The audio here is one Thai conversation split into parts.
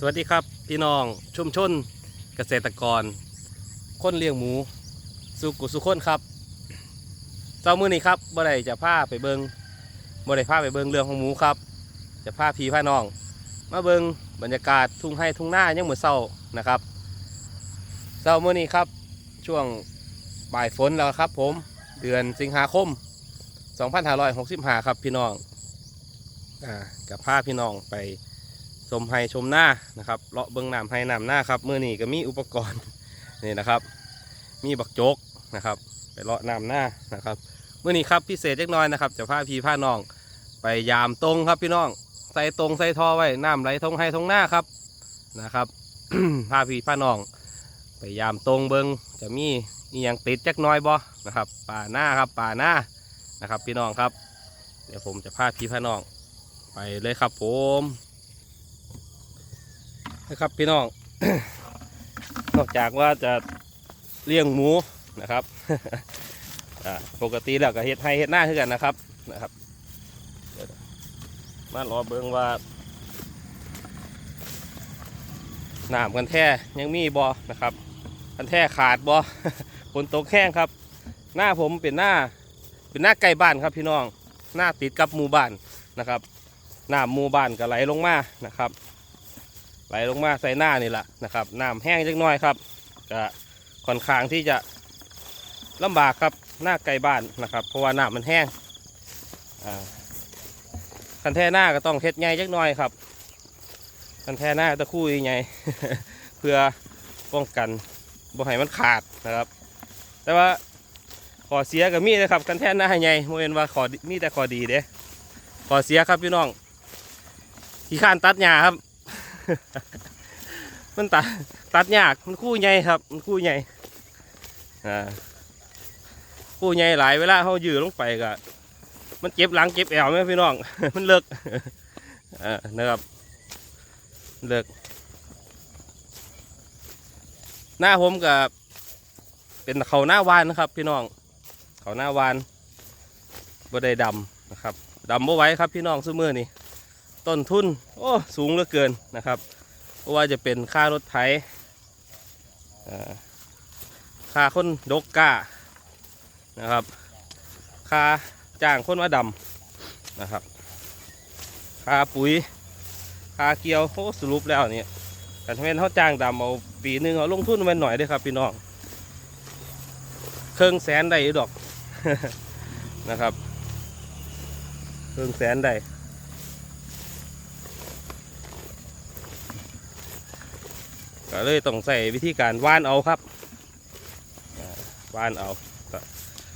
สวัสดีครับ พี่น้องชุมชนเกษตรกร คนเลี้ยงหมู สุกุสุคนครับเจ้ามือนี้ครับบ่ได้จะพาไปเบิงบ่ได้พาไปเบิงเรื่องของหมูครับ จะพาพี่พาน้อง มาเบิงบรรยากาศทุ่งไร่ทุ่งหน้ายังเหมือนเศร้านะครับเช้ามือนี้ครับ ช่วงบ่ายฝนแล้วครับ ผมเดือนสิงหาคม 2565 ครับพี่น้องอ่ากับพาพี่น้องไป ชมไฮชมหน้านะครับเลาะเบิ้งน้ำไฮน้ำหน้าครับเมื่อนี้ก็มีอุปกรณ์นี่นะครับ มีบักโจกนะครับ ไปเลาะน้ำหน้านะครับเมื่อนี้ครับพิเศษเล็กน้อยนะครับจะพาพี่พาน้องไปยามตรงครับพี่น้องใส่ตรงใส่ท่อไว้น้ำไหลทงไฮทงหน้าครับนะครับพาพี่พาน้องไปยามตรงเบิ้งจะมีอีหยังติดจักน้อยบ่นะครับป่าหน้าครับป่าหน้านะครับ พี่น้องครับ เดี๋ยวผมจะพาพี่พาน้องไปเลยครับผม นะครับพี่น้อง นอกจากว่าจะเลี้ยงหมูนะครับปกติแล้วก็เฮ็ดให้เฮ็ดหน้าคือกันนะครับนะครับมารอเบิ่งว่าน้ำกันแท้ยังมีบ่นะครับกันแท้ขาดบ่ฝนตกแห้งครับ หน้าผมเป็นหน้าเป็นหน้าใกล้บ้านครับพี่น้องหน้าติดกับหมู่บ้านนะครับน้ำหมู่บ้านก็ไหลลงมานะครับ ไหลลงมาใส่หน้านี่แหละนะครับน้ำแห้งจักน้อยครับก็ค่อนข้างที่จะลำบากครับหน้าไกลบ้านนะครับ เพราะว่าน้ำมันแห้งอ่าคันแท่หน้าก็ต้องเฮ็ดใหญ่จักน้อยครับคันแท่หน้าตะคู่ใหญ่เพื่อป้องกันบ่ให้มันขาดนะครับ แต่ว่าขอเสียกับมีนะครับคันแท่หน้าใหญ่โมเห็นว่าขอมีแต่ขอดีเด้ขอเสียครับพี่น้องขี้ข้านตัดหญ้าครับ มันตัดตัดยากมันคู่ใหญ่ครับ มันคู่ใหญ่อ่าคู่ใหญ่หลายเวลาเขายืดลงไปก็มันเจ็บหลังเจ็บแอวไหมพี่น้อง มันเลิกอ่านะครับเลิกหน้าผมกับเป็นเขาหน้าวานนะครับ พี่น้อง เขาหน้าวานบ่ได้ดำนะครับดำบ่ไว้ครับพี่น้องซื้อมือนี่ ต้นทุนโอ้สูงเหลือเกินนะครับเพราะว่าจะเป็นค่ารถไถอ่าค่าคนดกก้านะครับค่าจ้างคนมาดำนะครับค่าปุ๋ยค่าเกี่ยวโอ้สรุปแล้วเนี่ยแต่ถ้าเป็นเขาจ้างดำเอาปีหนึ่งเอาลงทุนมันหน่อยด้วยครับพี่น้องเครื่องแสนได้ดอกนะครับเครื่องแสนได้ ก็เลยต้องใส่วิธีการว่านเอาครับว่านเอา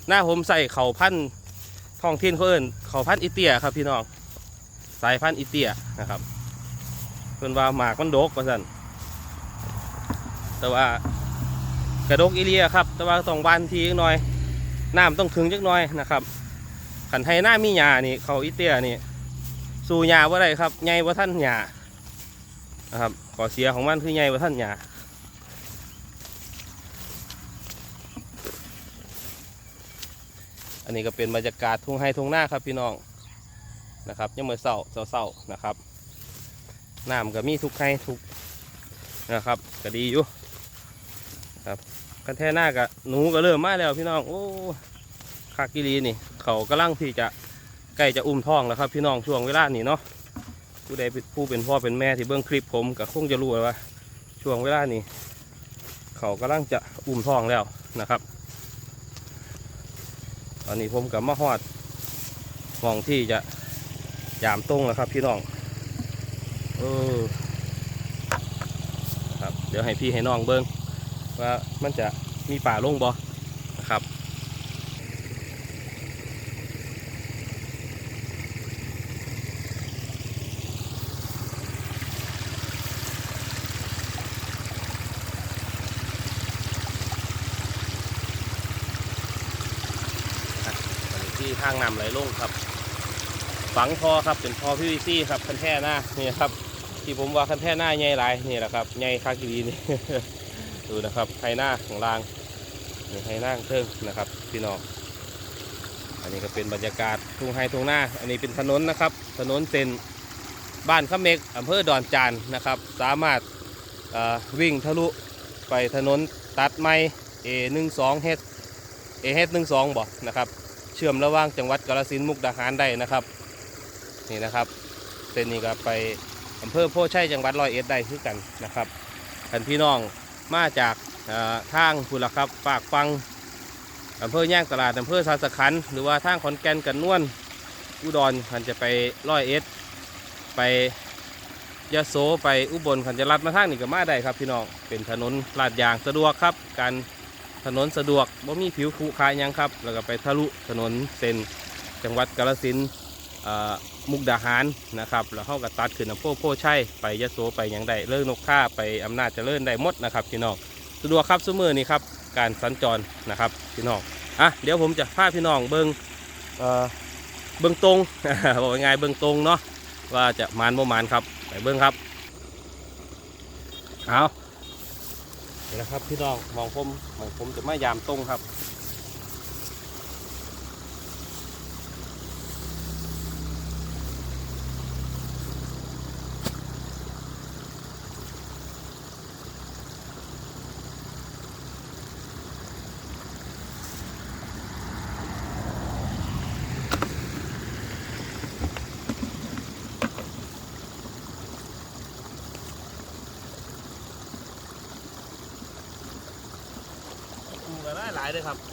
หน้าผมใส่เขาพันธุ์ท้องถิ่นเขาเอิ้นเขาพันอิเตียครับพี่น้องสายพันอิเตียนะครับเพิ่นว่าหมากมันดกว่าสั่นแต่ว่ากระดกอีเลียครับ แต่ว่าต้องว่านทีกหน่อยน้ำต้องถึงจักหน่อยนะครับขันไทยหน้ามีหญ้านี่เขาอิเตียนี่สู่หญ้าว่าไรครับใหญ่ว่าท่านหญ้านะครับ อเสียของมันคือใหญ่กว่าท่านหยาอันนี้ก็เป็นบรรยากาศทุ่งไฮทุ่งหน้าครับพี่น้องนะครับยังเมือเศร้าเศร้านะครับน้ำก็มีทุกไฮทุกนะครับก็ดีอยู่ครับกันแท่หน้ากับหนูก็เริ่มมาแล้วพี่น้องโอ้คากิรีนี่ เขากำลังที่จะใกล้จะอุ้มท้องแล้วครับ พี่น้องช่วงเวลานี้เนาะ ผู้ใดผู้เป็นพ่อเป็นแม่ที่เบื้องคลิปผมก็คงจะรู้ว่า ช่วงเวลานี้ เขากำลังจะอุ้มท้องแล้วนะครับ ตอนนี้ผมกับมาฮอดมองที่จะยามตรงแล้วครับ พี่น้องเออครับ เดี๋ยวให้พี่ให้น้องเบิ้งว่ามันจะมีป่าลงบ่ ทางน้ำไหลลงครับ ฝังท่อครับเป็นท่อพีวีซีครับคันแท่หน้านี่ครับ ที่ผมว่าคันแท่หน้าใหญ่หลายนี่แหละครับใหญ่คากิรีนี่ดูนะครับไฮหน้าของรางนี่ไฮหน้าเทิงนะครับ พี่น้องอันนี้ก็เป็นบรรยากาศทุ่งไฮทุ่งหน้า อันนี้เป็นถนนนะครับ ถนนเส้นบ้านขเมกอำเภอดอนจานนะครับ สามารถวิ่งทะลุไปถนนตัดไม้ A12 เฮด A เฮด12 บ่นะครับ เชื่อมระหว่างจังหวัดกาฬสินธุ์มุกดาหารได้นะครับนี่นะครับเส้นนี้ก็ไปอำเภอโพชัยจังหวัดร้อยเอ็ดได้คือกันนะครับท่านพี่น้องมาจากทางพุนละครับฝากฟังอำเภอย่างตลาดอำเภอสาสขันหรือว่าทางขอนแก่นกันนวลอุดรคันจะไปร้อยเอ็ดไปยะโสไปอุบลคันจะลัดมาทางนี้ก็มาได้ครับพี่น้องเป็นถนนลาดยางสะดวกครับการ ถนนสะดวกบ่มีผิวขรุขระหยังครับ แล้วก็ไปทะลุถนนเส้นจังหวัดกาฬสินธุ์มุกดาหารนะครับแล้วเข้าก็ตัดขึ้นอำเภอโพชัยไปยะโสไปยังได้เลิกนกข่าไปอำนาจเจริญได้หมดนะครับพี่น้องสะดวกครับซุมือนี้ครับการสัญจรนะครับพี่น้องอะเดี๋ยวผมจะพาพี่น้องเบิงเอ่อเบิงตรงบอกง่ายเบิงตรงเนาะว่าจะมานบ่มานครับไปเบิงครับเอา นี่นะครับพี่น้องมองผมมองผมจะไม่ยามตรงครับายเลยครับ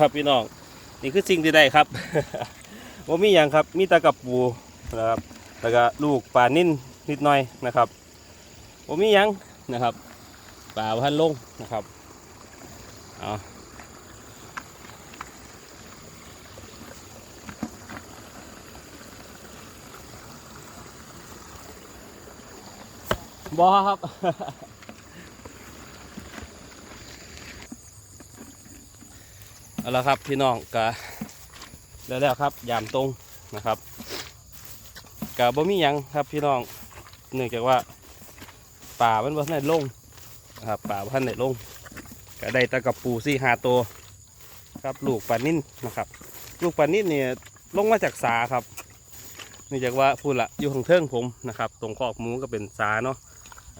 ครับพี่น้องนี่คือสิ่งที่ได้ครับว่ามีอย่างครับมีแตะกับปูนะครับแล้วก็ลูกปลานิ่นนิดหน่อยนะครับว่ามีหยังนะครับปลาพันลงนะครับเอาบอครับ เอาละครับพี่น้องกะแล้วแล้วครับยามตรงนะครับกะบ่มียังครับพี่น้องเนื่องจากว่าป่ามันบ่ทันได้ลงนะครับป่าบ่ทันได้ลงก็ได้ตะกับปูซี่หาตัวครับลูกปลานิ่นนะครับ ลูกปลานิดเนี่ยลงมาจากสาครับนี่องจากว่าพูดละอยู่ข้างเทิงผมนะครับ ตรงขอบหมูก็เป็นสาเนาะ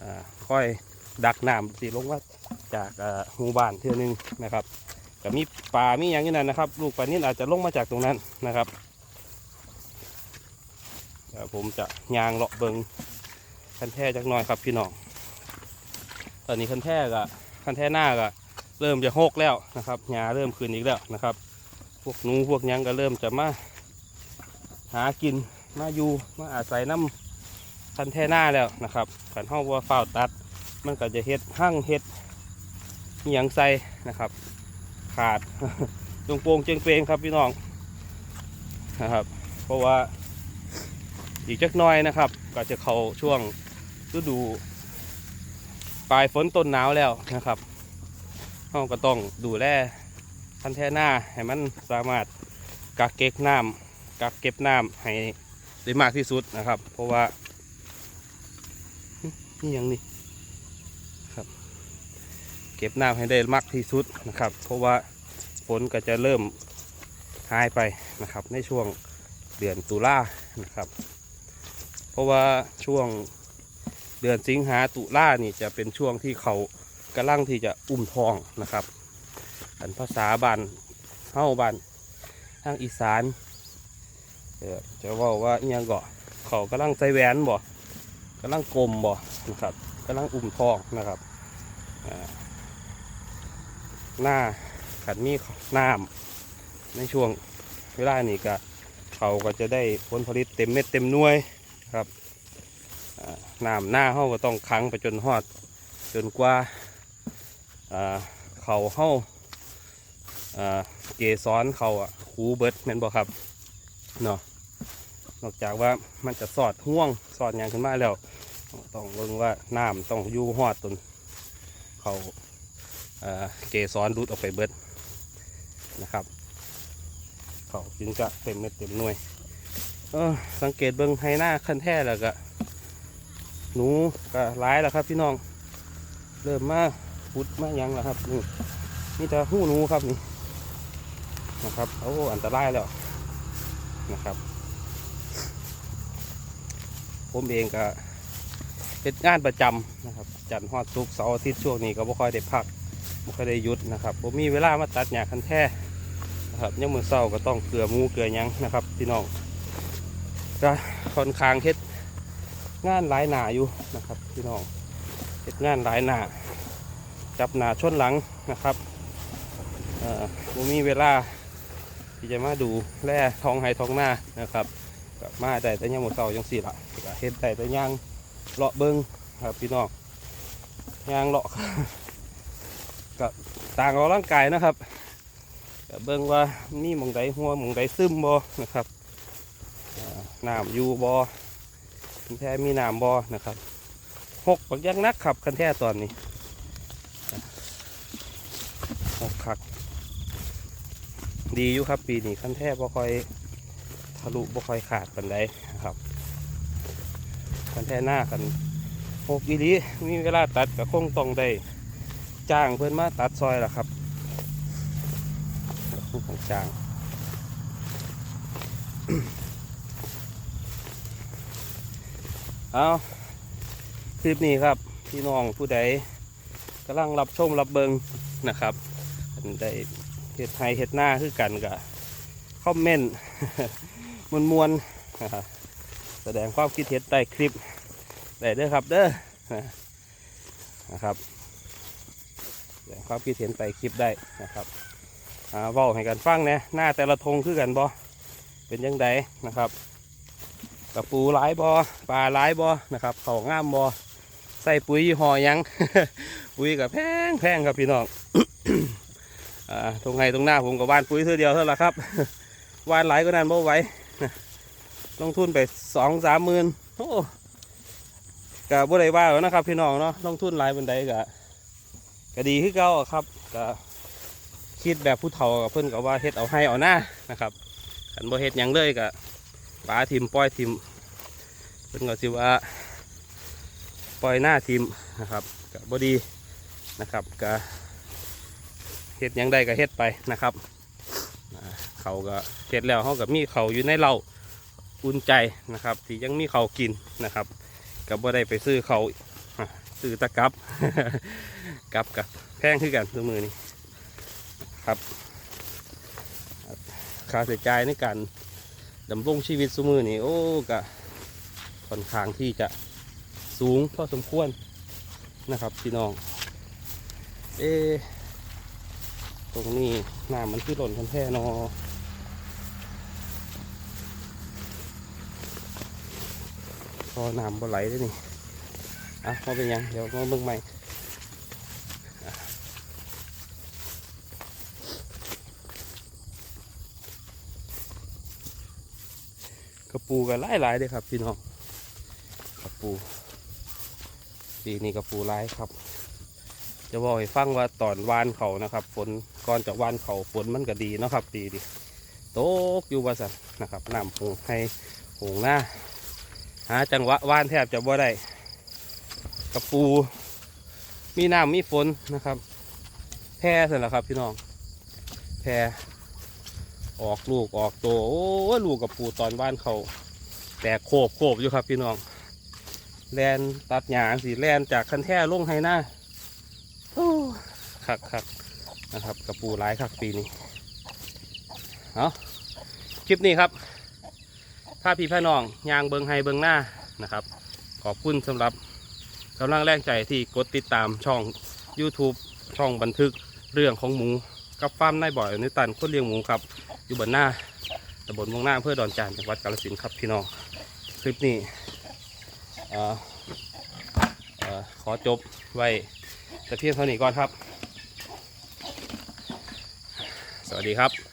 อ่าค่อยดักน้ำสีลงมาจากอ่าหมู่บ้านเท่านึงนะครับ ก็มีปลา มีอย่างนี้นั่นนะครับ ลูกปลานิดอาจจะลงมาจากตรงนั้นนะครับเดี๋ยวผมจะยางเลาะเบิงคันแท่จักหน่อยครับพี่น้อง ตอนนี้คันแท่ก็คันแท่หน้าก็เริ่มจะหกแล้วนะครับหญ้าเริ่มขึ้นอีกแล้วนะครับ พวกนูพวกยังก็เริ่มจะมาหากินมาอยู่มาอาศัยน้ำคันแท่หน้าแล้วนะครับขันห้องว่าเฝ้าตัด มันก็จะเฮ็ดหั่งเฮ็ดมีหยังใส่นะครับ ขาดตรงโปรงเจงเปงครับพี่น้องนะครับ เพราะว่าอีกจักหน้อยนะครับ ก็จะเข้าช่วงฤดูปลายฝนต้นหนาวแล้วนะครับเราก็ต้องดูแลคันแท่หน้าให้มันสามารถกักเก็บน้ำกักเก็บน้ำให้ได้มากที่สุดนะครับ เพราะว่านี่ยังนี่ เก็บน้ำให้ได้มากที่สุดนะครับ เพราะว่าฝนก็จะเริ่มหายไปนะครับ ในช่วงเดือนตุลานะครับ เพราะว่าช่วงเดือนสิงหาตุลานี่จะเป็นช่วงที่เขากำลังที่จะอุ้มทองนะครับอันภาษาบ้านเฮ้าบ้านทางอีสานเอ่อจะว่าว่าอหยังเกาะเขากำลังใส่แหวนบ่กำลังกลมบ่นะครับกำลังอุ่มทองนะครับอ่า หน้าขันมีน้ำในช่วงเวลานี้ก็เขาก็จะได้ผลผลิตเต็มเม็ดเต็มหน่วยครับอ่าน้ำหน้าเขาก็ต้องคังไปจนฮอด จนกว่าเขาเขาอ่าเกสรเขาอะคูเบิร์ดแม่นบ่ครับเนาะนอกจากว่ามันจะสอดห่วงสอดอย่างขึ้นมาแล้ว ต้องเบิ่งว่าน้ำต้องอยู่หอดตนเขา เกสรดูดออกไปเบิดนะครับเขาจึงจะเต็มเม็ดเต็มหน่วยเออสังเกตเบิ่งให้หน้าขั้นแท้แล้วก็หนูก็ร้ายแล้วครับพี่น้องเริ่มมาพุดมายังแล้วครับนี่นี่จะหู้หนูครับนี่นะครับโอ้อันตรายแล้วนะครับ ผมเองก็เป็นงานประจำนะครับ จันทร์ฮอดศุกเสาร์อาทิตย์ช่วงนี้ก็บ่ค่อยได้พัก บ่ค่อยได้ยุดนะครับผมมีเวลามาตัดหญ้าคันแท้นะครับยังมือเศร้าก็ต้องเกลือมูเกลือยังนะครับพี่น้องก็ค่อนข้างเฮ็ดงานหลายหนาอยู่นะครับพี่น้องเฮ็ดงานหลายหนาจับหนาชนหลังนะครับเอ่อผมมีเวลาที่จะมาดูแร่ทองไฮทองหน้านะครับก็มาได้แต่ยังหมดเสาจังสี่ละก็เฮ็ดได้แต่ย่างเลาะเบิงครับพี่น้องย่างเลาะ ต่างออกร่างกายนะครับเบิงว่ามีมองใดหัวมองใดซึมบ่นะครับน้ำอยู่บ่คันแท้มีน้ำบ่นะครับหกบักยักนักขับคันแท้ตอนนี้หกคัก ดีอยู่ครับปีนี้ขั้นแทบบ่ค่อยทะลุบ่ค่อยขาดปันไดนะครับขั้นแท้หน้ากันหกอีลีมีเวลาตัดก็คงต้องได้ จ้างเพื่อนมาตัดซอยละครับคู่ของจ้างเอาคลิปนี้ครับ พี่น้องผู้ใดกำลังรับชมรับเบิงนะครับได้เห็ดไทยเห็ดหน้าคือกันกับคอมเมนต์มวนมวนแสดงความคิดเห็นใต้คลิปได้เด้อครับเด้อนะครับ ความคิดเห็นใต้คลิปได้นะครับเว้าให้กันฟังเนี่ยหน้าแต่ละธงคือกันบ่เป็นยังไงนะครับกับปูหลายบอปลาหลายบอนะครับเขางามบอใส่ปุ๋ยห่อยัง ปุ๋ยกับแพงแพงครับพี่น้องอตรงไงตรงหน้าผมกับวานปุ๋ยเท่าเดียวเท่านั้นครับวานหลายก็นั่นบ่ไหวลงทุนไปสองสามหมื่นโอ้กะบ่ได้ว่าหรอกนะครับพี่น้องเนาะลงทุนหลายบันไดกะ ก็ดีขึ้นเก่าครับก็คิดแบบผู้เฒ่ากับเพิ่อนก็ว่าเฮ็ดเอาให้เอาหน้านะครับกันบ่เฮ็ดหยังเลยกะปลาทิมปล่อยทิมเพิ่อนก็สิว่าปล่อยหน้าทิมนะครับก็บ่ดีนะครับก็เฮ็ดหยังได้ก็เฮ็ดไปนะครับเขาก็เสร็จแล้วเขาก็มีเขาอยู่ในเราอุ่นใจนะครับที่ยังมีเขากินนะครับกับว่าได้ไปซื้อเขา ซื้อตะกับกับกับแพงขึ้นกันตัวมือนี้ครับค่าใช้จ่ายในการดำรงชีวิตสมือนี่โอ้กะค่อนข้างที่จะสูงพอสมควรนะครับพี่น้อง เอ ตรงนี้น้ำมันคือหล่นคันแท่นอพอน้ำบ่ไหลได้นี่ อะมาเป็นยัง เดี๋ยวมาเบิ่งใหม่กระปูกันหลายหลายๆเลยครับพี่น้องกระปูปีนี้กระปูหลายครับ จะบอกให้ฟังว่าตอนวานเขานะครับฝนก่อนจะวานเขาฝนมันก็ดีนะครับดีดีโตกอยู่ว่าสันนะครับน้ำหงให้หงหน้าหาจังหวะวานแทบจะบ่ได้ กระปู มีน้ำมีฝนนะครับ แพร่สินแหละครับพี่น้อง แพร่ออกลูกออกตัวโอ้ลูกกระปูตอนวานเขาแตกโคบโคบอยู่ครับพี่น้องแลนตัดหญ้าสีแลนจากคันแท่ลงให้หน้าโอ้คักคักนะครับกระปูร้ายคักปีนี้เอาคลิปนี้ครับถ้าพี่พี่น้องยางเบิงไฮเบิงหน้านะครับ ขอบคุณสำหรับ กำลังแรงใจที่กดติดตามช่อง YouTube ช่องบันทึกเรื่องของหมูกับฟาร์มนายบ่อยนิตันคนเลี้ยงหมูครับ อยู่บนหน้าตำบลวงหน้าอำเพื่อดอนจานจังหวัดกาฬสินธุ์ครับพี่น้องคลิปนี้ขอจบไว้แต่เพียงเท่านี้ก่อนครับ สวัสดีครับ